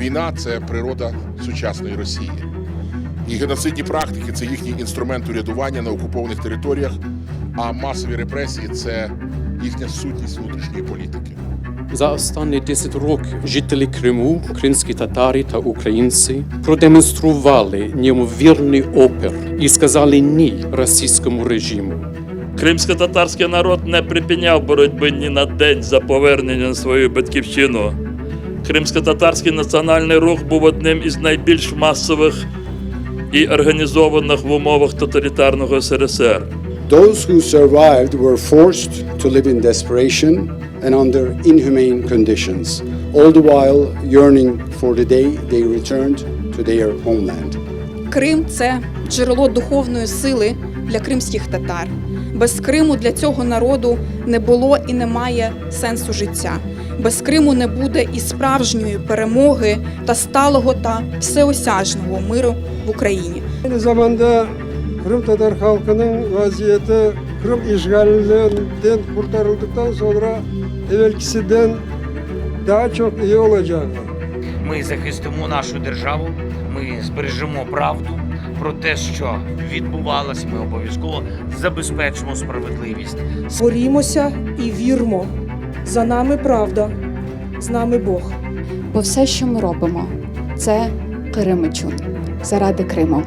Війна це природа сучасної Росії. І геноцидні практики це їхній інструмент урядування на окупованих територіях, а масові репресії це їхня сутність внутрішньої політики. За останні 10 років жителі Криму, кримські татари та українці продемонстрували неймовірний опір і сказали ні російському режиму. Кримсько-татарський народ не припиняв боротьби ні на день за повернення на свою батьківщину. Кримсько-татарський національний рух був одним із найбільш масових і організованих в умовах тоталітарного СРСР. Those who survived were forced to live in desperation and under inhumane conditions, all the while yearning for the day they returned to their homeland. Крим це джерело духовної сили для кримських татар. Без Криму для цього народу не було і немає сенсу життя. Без Криму не буде і sправжньої перемоги та сталого та всеосяжного миру в Україні. Zamanda Kırım Tatar halkının vaziyeti Kırım işgalinden kurtarıldıktan sonra evvelkisinden daha çok iyi olacağını Ми захистимо нашу державу, ми збережемо правду про те, що відбувалося. Ми обов'язково забезпечимо справедливість. Борімося і вірмо. За нами правда, з нами Бог. Бо все, що ми робимо, це Кримичун заради Криму.